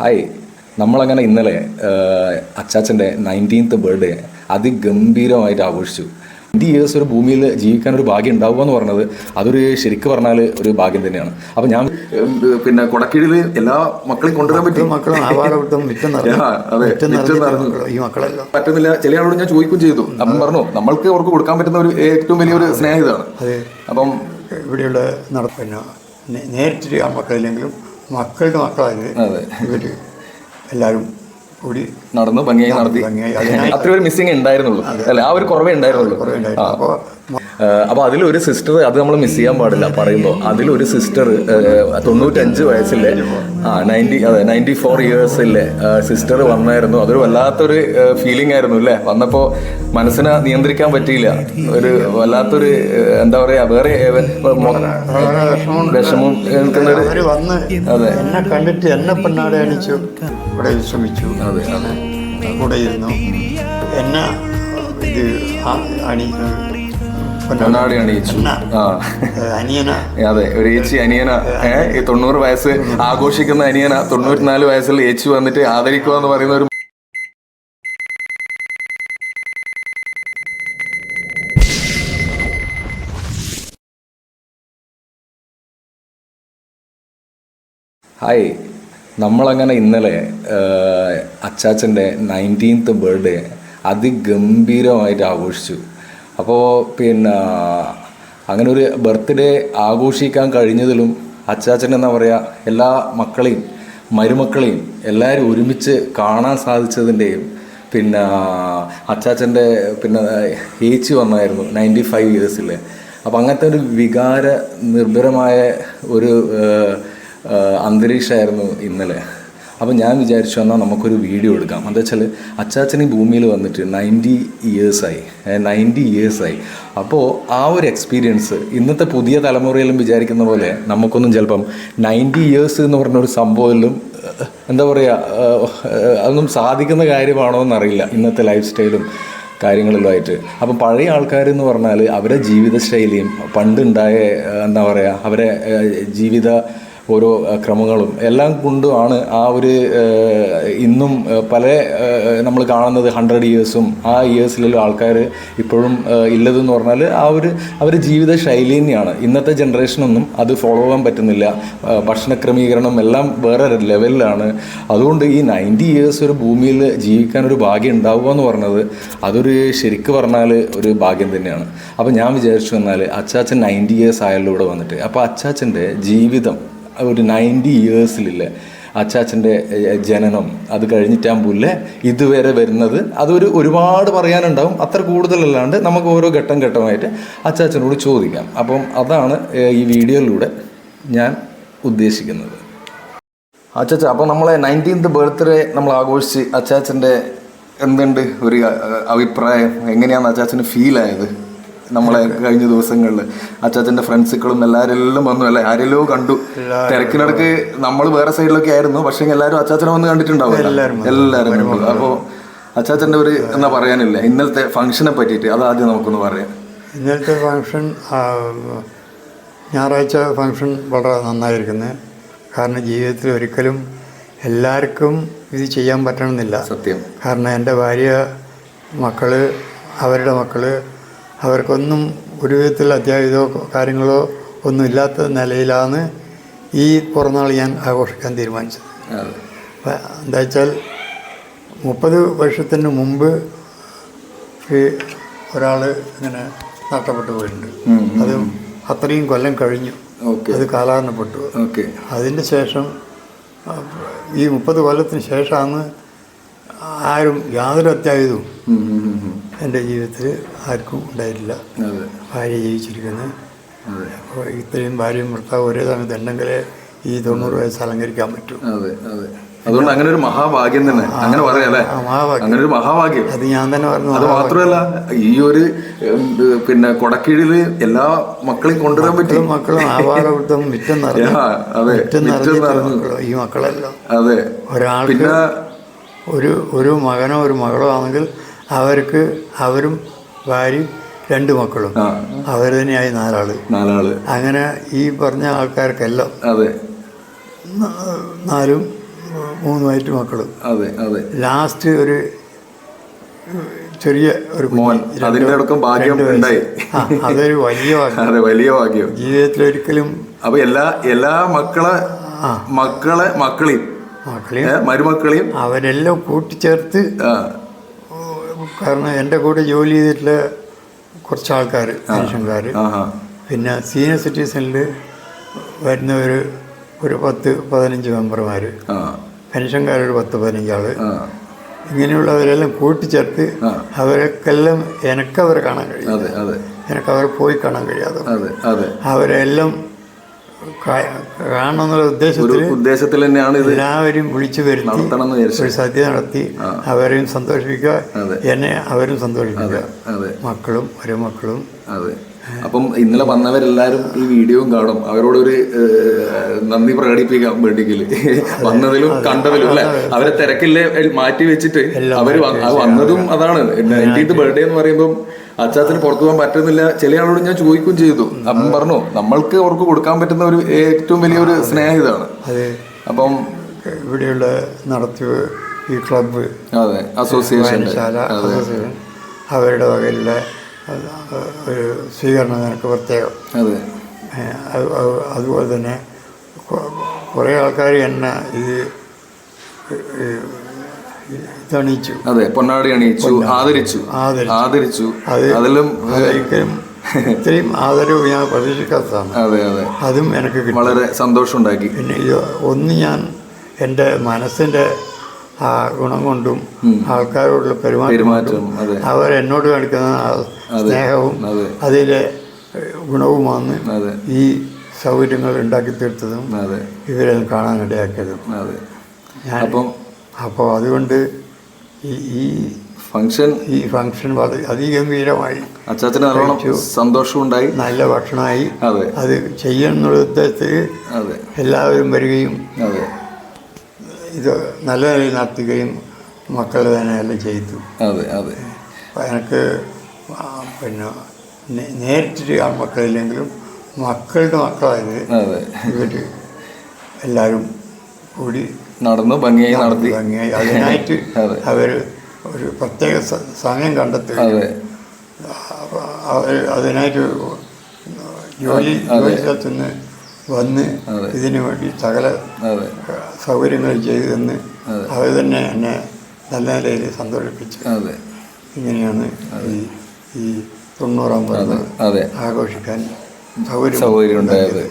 Hi നമ്മളങ്ങനെ ഇന്നലെ അച്ചാച്ചന്റെ nineteenth birthday അതിഗംഭീരമായിട്ട് ആഘോഷിച്ചു. ട്വന്റി ഇയേഴ്സ് ഒരു ഭൂമിയിൽ ജീവിക്കാൻ ഒരു ഭാഗ്യം ഉണ്ടാവുക എന്ന് പറഞ്ഞത് അതൊരു ശരിക്കും പറഞ്ഞാൽ ഒരു ഭാഗ്യം തന്നെയാണ്. അപ്പം ഞാൻ പിന്നെ കൊടക്കീഴിൽ എല്ലാ മക്കളെയും കൊണ്ടുവരാൻ പറ്റും. പറ്റുന്നില്ല. ചില ആളോട് ഞാൻ ചോദിക്കും ചെയ്തു. അപ്പം പറഞ്ഞു നമ്മൾക്ക് അവർക്ക് കൊടുക്കാൻ പറ്റുന്ന ഒരു ഏറ്റവും വലിയൊരു സ്നേഹം ഇതാണ്. അതെ. അപ്പം ഇവിടെയുള്ള നടപ്പിന് നേരിട്ട് ആ മക്കളില്ലെങ്കിലും മക്കളുടെ മക്കളായത് അതെ. ഇവർ എല്ലാവരും കൂടി നടന്നു ഭംഗിയായി നടത്തി. അത്ര ഒരു മിസ്സിങ് ഉണ്ടായിരുന്നുള്ളൂ. അല്ല? ആ ഒരു കുറവേ ഉണ്ടായിരുന്നുള്ളൂ. അപ്പോൾ അപ്പോൾ അതിലൊരു സിസ്റ്റർ അത് നമ്മൾ മിസ് ചെയ്യാൻ പാടില്ല പറയുമ്പോൾ അതിലൊരു സിസ്റ്റർ തൊണ്ണൂറ്റഞ്ച് വയസ്സിലെ ആ നയന്റി അതെ നയന്റി ഫോർ ഇയേഴ്സിലെ സിസ്റ്റർ വന്നായിരുന്നു. അതൊരു വല്ലാത്തൊരു ഫീലിംഗ് ആയിരുന്നു അല്ലേ വന്നപ്പോൾ മനസ്സിനെ നിയന്ത്രിക്കാൻ പറ്റിയില്ല. ഒരു വല്ലാത്തൊരു എന്താ പറയുക വേറെ വിഷമം അതെ. എന്നെ കണ്ടിട്ട് എന്നെ പെണ്ണാടെ അണിച്ചു ഇവിടെ വിശ്രമിച്ചു. അതെ. അതെ കൂടെ ഇരുന്നു. എന്നെ ഇത് അണി കണ്ണാടി അണിയിച്ചു അതെ ഒരു ഏച്ചി അനിയന. ഏഹ് ഈ തൊണ്ണൂറ് വയസ്സ് ആഘോഷിക്കുന്ന അനിയന. തൊണ്ണൂറ്റിനാല് വയസ്സിൽ ഏച്ചി വന്നിട്ട് ആദരിക്കുക എന്ന് പറയുന്ന ഒരു ഹായ്. നമ്മളങ്ങനെ ഇന്നലെ അച്ചാച്ചന്റെ നയന്റീൻത്ത് ബർത്ത്ഡേ അതിഗംഭീരമായിട്ട് ആഘോഷിച്ചു. അപ്പോൾ പിന്നെ അങ്ങനെ ഒരു ബർത്ത്ഡേ ആഘോഷിക്കാൻ കഴിഞ്ഞതിലും അച്ചാച്ചൻ എന്താ പറയുക എല്ലാ മക്കളെയും മരുമക്കളെയും എല്ലാവരും ഒരുമിച്ച് കാണാൻ സാധിച്ചതിന്റെയും പിന്നെ അച്ചാച്ചന്റെ പിന്നെ ഏച്ചി വന്നായിരുന്നു നയന്റി ഫൈവ് ഇയേഴ്സിലെ അപ്പോൾ അങ്ങനത്തെ ഒരു വികാര നിർഭരമായ ഒരു അന്തരീക്ഷമായിരുന്നു ഇന്നലെ. അപ്പോൾ ഞാൻ വിചാരിച്ചു എന്നാൽ നമുക്കൊരു വീഡിയോ എടുക്കാം. എന്താ വെച്ചാൽ അച്ചാച്ചൻ ഈ ഭൂമിയിൽ വന്നിട്ട് നയന്റി ഇയേഴ്സായി നയന്റി ഇയേഴ്സായി അപ്പോൾ ആ ഒരു എക്സ്പീരിയൻസ് ഇന്നത്തെ പുതിയ തലമുറയിലും വിചാരിക്കുന്ന പോലെ നമുക്കൊന്നും ചിലപ്പം നയന്റി ഇയേഴ്സ് എന്ന് പറഞ്ഞ ഒരു സംഭവത്തിലും എന്താ പറയുക അതൊന്നും സാധിക്കുന്ന കാര്യമാണോ എന്നറിയില്ല. ഇന്നത്തെ ലൈഫ് സ്റ്റൈലും കാര്യങ്ങളിലുമായിട്ട് അപ്പം പഴയ ആൾക്കാർ എന്ന് പറഞ്ഞാൽ അവരെ ജീവിതശൈലിയും പണ്ടുണ്ടായ എന്താ പറയുക അവരെ ജീവിത ഓരോ ക്രമങ്ങളും. എല്ലാം കൊണ്ടുമാണ് ആ ഒരു ഇന്നും പല നമ്മൾ കാണുന്നത് ഹൺഡ്രഡ് ഇയേഴ്സും ആ ഇയേഴ്സിലുള്ള ആൾക്കാർ ഇപ്പോഴും ഇല്ലതെന്ന് പറഞ്ഞാൽ ആ ഒരു അവരുടെ ജീവിത ശൈലി തന്നെയാണ്. ഇന്നത്തെ ജനറേഷനൊന്നും അത് ഫോളോ ചെയ്യാൻ പറ്റുന്നില്ല. ഭക്ഷണ ക്രമീകരണം എല്ലാം വേറെ ലെവലിലാണ് അതുകൊണ്ട് ഈ നയന്റി ഇയേഴ്സ് ഒരു ഭൂമിയിൽ ജീവിക്കാൻ ഒരു ഭാഗ്യം ഉണ്ടാവുക എന്ന് പറഞ്ഞത് അതൊരു ശരിക്ക് പറഞ്ഞാൽ ഒരു ഭാഗ്യം തന്നെയാണ്. അപ്പോൾ ഞാൻ വിചാരിച്ചു എന്നാൽ അച്ചാച്ചൻ നയന്റി ഇയേഴ്സ് ആയാലും ഇവിടെ വന്നിട്ട്. അപ്പോൾ അച്ചാച്ചന്റെ ജീവിതം ഒരു നയന്റി ഇയേഴ്സിലില്ലേ അച്ചാച്ചന്റെ ജനനം. അത് കഴിഞ്ഞിട്ടാകുമ്പോൾ ഇതുവരെ വരുന്നത് അതൊരു ഒരുപാട് പറയാനുണ്ടാവും. അത്ര കൂടുതലല്ലാണ്ട് നമുക്ക് ഓരോ ഘട്ടം ഘട്ടമായിട്ട് അച്ചാച്ചനോട് ചോദിക്കാം. അപ്പം അതാണ് ഈ വീഡിയോയിലൂടെ ഞാൻ ഉദ്ദേശിക്കുന്നത്. അച്ചാച്ച അപ്പോൾ നമ്മളെ നയന്റീൻത്ത് ബർത്ത്ഡേ നമ്മൾ ആഘോഷിച്ച് അച്ചാച്ചന്റെ എന്തുണ്ട് ഒരു അഭിപ്രായം? എങ്ങനെയാണ് അച്ചാച്ചന് ഫീൽ നമ്മളെ കഴിഞ്ഞ ദിവസങ്ങളിൽ അച്ചാച്ചന്റെ ഫ്രണ്ട്സുകളും എല്ലാവരെല്ലാം വന്നു അല്ലേ? ആരെല്ലോ കണ്ടു. തിരക്കിനിടക്ക് നമ്മൾ വേറെ സൈഡിലൊക്കെ ആയിരുന്നു പക്ഷേ എല്ലാവരും അച്ചാച്ചനെ വന്ന് കണ്ടിട്ടുണ്ടാവും എല്ലാവരും കണ്ടു. അപ്പോൾ അച്ചാച്ചന്റെ ഒരു എന്താ പറയാനില്ല? ഇന്നലത്തെ ഫംഗ്ഷനെ പറ്റിയിട്ട് അത് ആദ്യം നമുക്കൊന്ന് പറയാം. ഇന്നലത്തെ ഫംഗ്ഷൻ ഞായറാഴ്ച ഫംഗ്ഷൻ വളരെ നന്നായിരിക്കുന്നത് കാരണം ജീവിതത്തിൽ ഒരിക്കലും എല്ലാവർക്കും ഇത് ചെയ്യാൻ പറ്റണമെന്നില്ല. സത്യം. കാരണം എന്റെ ഭാര്യ മക്കൾ അവരുടെ മക്കൾ അവർക്കൊന്നും ഒരു വിധത്തിൽ അത്യാഹിതോ കാര്യങ്ങളോ ഒന്നും ഇല്ലാത്ത നിലയിലാണ് ഈ പുറന്നാൾ ഞാൻ ആഘോഷിക്കാൻ തീരുമാനിച്ചത്. എന്താ വെച്ചാൽ മുപ്പത് വർഷത്തിന് മുമ്പ് ഒരാൾ ഇങ്ങനെ നഷ്ടപ്പെട്ടു പോയിട്ടുണ്ട്. അത് അത്രയും കൊല്ലം കഴിഞ്ഞു. അത് കാലഹരണപ്പെട്ടു. ഓക്കെ. അതിന്റെ ശേഷം ഈ മുപ്പത് കൊല്ലത്തിന് ശേഷമാണ് ആരും യാതൊരു അത്യാഹിതവും എന്റെ ജീവിതത്തിൽ ആർക്കും ഉണ്ടായിട്ടില്ല. ഭാര്യ ജീവിച്ചിരിക്കുന്നത് അപ്പോൾ ഇത്രയും ഭാര്യയും ഭർത്താവ് ഒരേ സമയത്ത് ഉണ്ടെങ്കിൽ ഈ തൊണ്ണൂറ് വയസ്സ് അലങ്കരിക്കാൻ പറ്റും. അതെ അതെ. അതുകൊണ്ട് അങ്ങനെ ഒരു മഹാഭാഗ്യം തന്നെ. അങ്ങനെ പറയാം അല്ലേ? മഹാഭാഗ്യം. അങ്ങനെ ഒരു മഹാഭാഗ്യം. അത് ഞാൻ തന്നെ പറഞ്ഞു അത് മാത്രമല്ല ഈ ഒരു പിന്നെ കൊടക്കീഴിൽ എല്ലാ മക്കളെയും കൊണ്ടുവരാൻ പറ്റും. മക്കളും മക്കളും മിറ്റം നിറഞ്ഞു ഈ മക്കളെല്ലാം. അതെ. ഒരാൾ പിന്നെ ഒരു ഒരു മകനോ ഒരു മകളോ ആണെങ്കിൽ അവർക്ക് അവരും ഭാര്യയും രണ്ട് മക്കളും. അവർ തന്നെയായി നാലാൾ. നാലാൾ. അങ്ങനെ ഈ പറഞ്ഞ ആൾക്കാർക്കെല്ലാം അതെ. നാലും മൂന്ന് വയറ്റ് മക്കളും. അതെ അതെ. ലാസ്റ്റ് ഒരു ചെറിയ ഒരു മോൻ. അതിന്റെ ഭാഗ്യം ഉണ്ടായി. അതൊരു വലിയ ഭാഗ്യം. അതെ വലിയ ഭാഗ്യം. ജീവിതത്തിൽ ഒരിക്കലും അപ്പൊ എല്ലാ എല്ലാ മക്കളെ മക്കളെ മക്കളെയും മക്കളെയും മരുമക്കളെയും അവരെല്ലാം കൂട്ടിച്ചേർത്ത് കാരണം എന്റെ കൂടെ ജോലി ചെയ്തിട്ടുള്ള കുറച്ച് ആൾക്കാർ മനുഷ്യന്മാർ പിന്നെ സീനിയർ സിറ്റിസണിൽ വരുന്ന ഒരു ഒരു പത്ത് പതിനഞ്ച് മെമ്പർമാർ പെൻഷൻകാരൊരു പത്ത് പതിനഞ്ചാൾ ഇങ്ങനെയുള്ളവരെല്ലാം കൂട്ടിച്ചേർത്ത്. അവർക്കെല്ലാം എനക്കവരെ കാണാൻ കഴിയും. എനക്കവരെ പോയി കാണാൻ കഴിയാതെ അവരെല്ലാം കാണണമെന്നുള്ള ഉദ്ദേശത്തിൽ ഉദ്ദേശത്തിൽ തന്നെയാണ് ഇത് എല്ലാവരും വിളിച്ചു വരുത്തി ഒരു സദ്യ നടത്തി അവരെയും സന്തോഷിപ്പിക്കുക എന്നെ അവരും സന്തോഷിപ്പിക്കുക. മക്കളും മരുമക്കളും അതെ. അപ്പം ഇന്നലെ വന്നവരെല്ലാരും ഈ വീഡിയോയും കാണും. അവരോടൊരു നന്ദി പ്രകടിപ്പിക്കാൻ വേണ്ടിക്കൽ. വന്നതിലും കണ്ടതിലും അല്ലെ? അവരെ തിരക്കില്ലേ മാറ്റി വെച്ചിട്ട് അവർ വന്നതും അതാണ്. നയന്റീത്ത് ബർത്ത്ഡേ എന്ന് പറയുമ്പോൾ അച്ചാത്തിന് പുറത്തു പോകാൻ പറ്റുന്നില്ല. ചില ആളോട് ഞാൻ ചോദിക്കുകയും ചെയ്തു. അപ്പം പറഞ്ഞു നമ്മൾക്ക് അവർക്ക് കൊടുക്കാൻ പറ്റുന്ന ഒരു ഏറ്റവും വലിയൊരു സ്നേഹം ഇതാണ്. അപ്പം ഇവിടെയുള്ള നടത്തിയ ഈ ക്ലബ്ബ് അതെ. അസോസിയേഷൻ അവരുടെ വകയിലുള്ള ഒരു സ്വീകരണം നിനക്ക് പ്രത്യേകം. അതുപോലെ തന്നെ കുറേ ആൾക്കാർ എന്നെ ഇത് ഇതണിച്ചു അതെ പൊന്നാടി അണിയിച്ചു ആദരിച്ചു. ആദരിച്ചു. അതിലും അതൊരിക്കലും ഇത്രയും ആദരവ് ഞാൻ പ്രതീക്ഷിക്കാത്തതാണ്. അതെ അതെ. അതും എനിക്ക് വളരെ സന്തോഷം ഉണ്ടാക്കി പിന്നെ ഒന്ന് ഞാൻ എന്റെ മനസ്സിന്റെ ആ ഗുണം കൊണ്ടും ആൾക്കാരോടുള്ള പെരുമാറ്റം അവരെന്നോട് അതെ. അവർ എന്നോട് കാണിക്കുന്ന സ്നേഹവും അതിലെ ഗുണവുമാണ് ഈ സൗകര്യങ്ങൾ ഉണ്ടാക്കി തീർത്തതും ഇവരെ കാണാനിടയാക്കിയതും ഇടയാക്കിയതും. ഞാൻ അപ്പം അപ്പോൾ അതുകൊണ്ട് ഈ ഫംഗ്ഷൻ ഈ ഫംഗ്ഷൻ വളരെ അതിഗംഭീരമായി അച്ചാച്ചന് നല്ലോണം സന്തോഷം ഉണ്ടായി നല്ല ഭക്ഷണമായി. അതെ. ചെയ്യണമെന്നുള്ള ഉദ്ദേശത്തിൽ എല്ലാവരും വരികയും അതെ. ഇത് നല്ല നിലയിൽ നടത്തുകയും മക്കൾ തന്നെ എല്ലാം ചെയ്തു. അതെ അതെ. അപ്പം എനിക്ക് പിന്നെ നേരിട്ടിട്ട് നേരിട്ട് ആ മക്കളില്ലെങ്കിലും മക്കളുടെ മക്കളായത് ഇവർ എല്ലാവരും കൂടി നടന്നു ഭംഗിയായി നടത്തി. ഭംഗിയായി. അതിനായിട്ട് അവർ ഒരു പ്രത്യേക സമയം കണ്ടെത്തുക അതെ. അവർ അതിനായിട്ട് ജോലി ജോലി സ്ഥലത്ത് നിന്ന് വന്ന്. ഇതിനു വേണ്ടി സകല സൗകര്യങ്ങൾ ചെയ്തു തന്ന്. അവർ തന്നെ എന്നെ നല്ല നിലയിൽ സന്തോഷിപ്പിച്ചു. ഇങ്ങനെയാണ് ഈ ഈ തൊണ്ണൂറാം പിറന്നാൾ ആഘോഷിക്കാൻ സൗകര്യം സൗകര്യം ഉണ്ടായത്.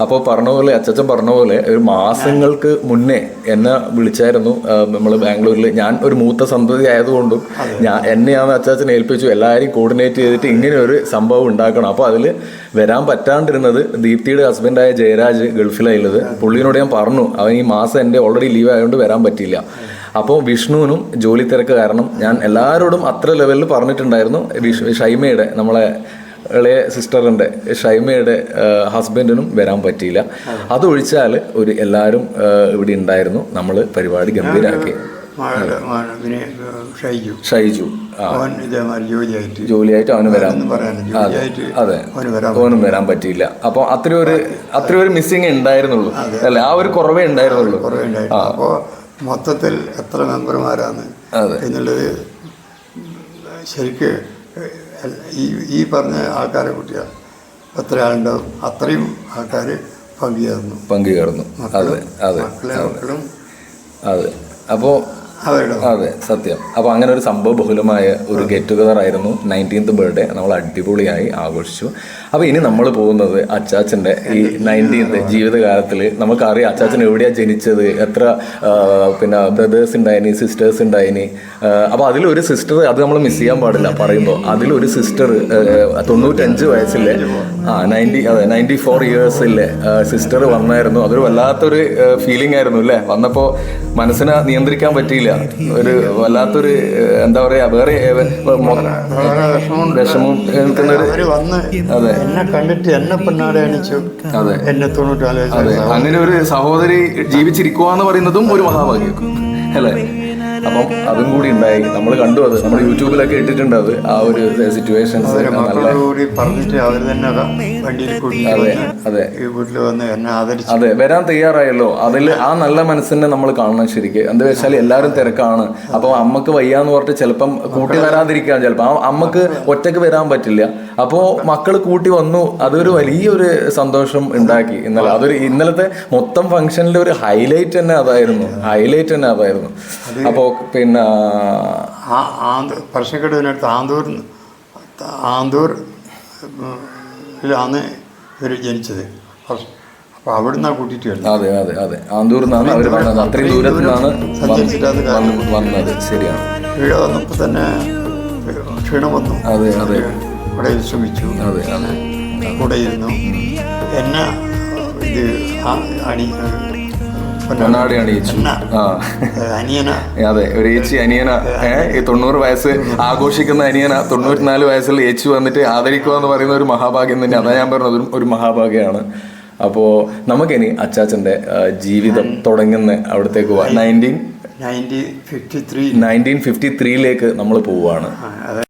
അപ്പോൾ പറഞ്ഞ പോലെ അച്ചച്ചൻ പറഞ്ഞ പോലെ ഒരു മാസങ്ങൾക്ക് മുന്നേ എന്നെ വിളിച്ചായിരുന്നു. നമ്മൾ ബാംഗ്ലൂരിൽ ഞാൻ ഒരു മൂത്ത സന്തതി ആയതുകൊണ്ടും ഞാൻ എന്നെയാണ് അച്ചാച്ചൻ ഏൽപ്പിച്ചു. എല്ലാവരെയും കോർഡിനേറ്റ് ചെയ്തിട്ട് ഇങ്ങനെ ഒരു സംഭവം ഉണ്ടാക്കണം. അപ്പോൾ അതിൽ വരാൻ പറ്റാണ്ടിരുന്നത് ദീപ്തിയുടെ ഹസ്ബൻഡായ ജയരാജ് ഗൾഫിലായുള്ളത്. പുള്ളിയോട് ഞാൻ പറഞ്ഞു അവൻ ഈ മാസം എന്റെ ഓൾറെഡി ലീവ് ആയതുകൊണ്ട് വരാൻ പറ്റിയില്ല. അപ്പോൾ വിഷ്ണുവിനും ജോലി തിരക്ക് കാരണം ഞാൻ എല്ലാവരോടും അത്ര ലെവലിൽ പറഞ്ഞിട്ടുണ്ടായിരുന്നു. ഷൈമയുടെ നമ്മളെ ഇളയ സിസ്റ്ററിന്റെ ഷൈമയുടെ ഹസ്ബൻഡിനും വരാൻ പറ്റിയില്ല. അതൊഴിച്ചാൽ ഒരു എല്ലാവരും ഇവിടെ ഉണ്ടായിരുന്നു. നമ്മൾ പരിപാടി ഗംഭീരാക്കി. ഷൈജു. ജോലിയായിട്ട് അവന് വരാൻ അതെ അവനും വരാൻ പറ്റിയില്ല. അപ്പൊ അത്രയും ഒരു അത്രയും ഒരു മിസ്സിങ് ഉണ്ടായിരുന്നുള്ളൂ. അല്ലെ? ആ ഒരു കുറവേ ഉണ്ടായിരുന്നുള്ളൂ. അപ്പോ മൊത്തത്തിൽ എത്ര മെമ്പർമാരാണ് എന്നുള്ളത് ശരിക്ക് ഈ ഈ പറഞ്ഞ ആൾക്കാരെ കുട്ടിയാണ് എത്ര ആളുണ്ടാവും അത്രയും ആൾക്കാർ പങ്കുചേർന്നു. പങ്കുചേർന്നു. അതെ അതെ മക്കളെ അതെ അപ്പോൾ അതെ സത്യം. അപ്പോൾ അങ്ങനെ ഒരു സംഭവ ബഹുലമായ ഒരു ഗെറ്റ് ടുഗദർ ആയിരുന്നു. നയന്റീൻത്ത് ബർത്ത്ഡേ നമ്മൾ അടിപൊളിയായി ആഘോഷിച്ചു. അപ്പോൾ ഇനി നമ്മൾ പോകുന്നത് അച്ചാച്ചന്റെ ഈ നയന്റീൻത്ത് ജീവിതകാലത്തിൽ നമുക്കറിയാം അച്ചാച്ചൻ എവിടെയാ ജനിച്ചത്? എത്ര പിന്നെ ബ്രദേഴ്സ് ഉണ്ടായിനി സിസ്റ്റേഴ്സ് ഉണ്ടായിനി? അപ്പോൾ അതിലൊരു സിസ്റ്റർ അത് നമ്മൾ മിസ് ചെയ്യാൻ പാടില്ല പറയുമ്പോൾ അതിലൊരു സിസ്റ്റർ തൊണ്ണൂറ്റഞ്ച് വയസ്സിലെ ആ നയന്റി അതെ നയന്റി ഫോർ ഇയേഴ്സിലെ സിസ്റ്റർ വന്നായിരുന്നു. അതൊരു വല്ലാത്തൊരു ഫീലിംഗ് ആയിരുന്നു അല്ലേ? വന്നപ്പോൾ മനസ്സിനെ നിയന്ത്രിക്കാൻ പറ്റിയില്ല. ഒരു വല്ലാത്തൊരു എന്താ പറയാ വേറെ വിഷമം ഒരു വന്ന്. എന്നെ കണ്ടിട്ട് എന്നെ അതെ. എന്നെ തൊണ്ണൂറ്റാൽ അങ്ങനെ ഒരു സഹോദരി ജീവിച്ചിരിക്കുക എന്ന് പറയുന്നതും ഒരു മഹാഭാഗ്യം. അല്ലേ? അപ്പം അതും കൂടി ഉണ്ടായി. നമ്മൾ കണ്ടു അത്. നമ്മൾ യൂട്യൂബിലൊക്കെ ഇട്ടിട്ടുണ്ട് അത്. ആ ഒരു സിറ്റുവേഷൻസ് കൂടി പറഞ്ഞിട്ട് അവർ തന്നെ അതെ അതെ ഈ വീട്ടിൽ വന്ന് അതെ വരാൻ തയ്യാറായല്ലോ. അതിൽ ആ നല്ല മനസ്സിനെ നമ്മൾ കാണണം ശരിക്ക്. എന്താ വെച്ചാൽ എല്ലാവരും തിരക്കാണ്. അപ്പോൾ അമ്മയ്ക്ക് വയ്യാന്ന് പറഞ്ഞിട്ട് ചിലപ്പം കൂട്ടി വരാതിരിക്കാൻ ചിലപ്പോൾ ആ അമ്മയ്ക്ക് ഒറ്റയ്ക്ക് വരാൻ പറ്റില്ല. അപ്പോൾ മക്കൾ കൂട്ടി വന്നു. അതൊരു വലിയൊരു സന്തോഷം ഉണ്ടാക്കി ഇന്നലെ. അതൊരു ഇന്നലത്തെ മൊത്തം ഫംഗ്ഷനിലെ ഒരു ഹൈലൈറ്റ് തന്നെ അതായിരുന്നു. ഹൈലൈറ്റ് തന്നെ അതായിരുന്നു. അപ്പോൾ പിന്നെ പറശ്ശക്കടവിനടുത്ത് ആന്തൂർ ആന്തൂർ ാണ് ഇവർ ജനിച്ചത്. അപ്പോൾ അവിടെ നിന്നാണ് കൂട്ടിയിട്ട് വരുന്നത്. അതെ അതെ അതെ. ആന്തൂർ നിന്നാണ് അവർ വന്നത്. അത്രയും ദൂരത്തു നിന്നാണ് വന്നത്. ശരിയാണ്. ഇവിടെ വന്നപ്പോൾ തന്നെ ക്ഷീണം വന്നു. അതെ അതെ. ഇവിടെ വിശ്രമിച്ചു. അതെ അതെ. കൂടെ ഇരുന്നു. എന്നെ ഇത് അണി പൊന്നാടി ഈച്ചു. അനിയന. അതെ ഒരു ഏച്ചി അനിയന. ഈ തൊണ്ണൂറ് വയസ്സ് ആഘോഷിക്കുന്ന അനിയന തൊണ്ണൂറ്റിനാല് വയസ്സിൽ ഏച്ചി വന്നിട്ട് ആദരിക്കുക എന്ന് പറയുന്ന ഒരു മഹാഭാഗ്യം തന്നെ. അതാ ഞാൻ പറഞ്ഞത് ഒരു- മഹാഭാഗ്യമാണ്. അപ്പോൾ നമുക്കിനി അച്ചാച്ചന്റെ ജീവിതം തുടങ്ങുന്ന അവിടത്തേക്ക് പോവാൻ nineteen nineteen fifty three. Nineteen fifty ത്രീയിലേക്ക് നമ്മൾ പോവുകയാണ് അതെ.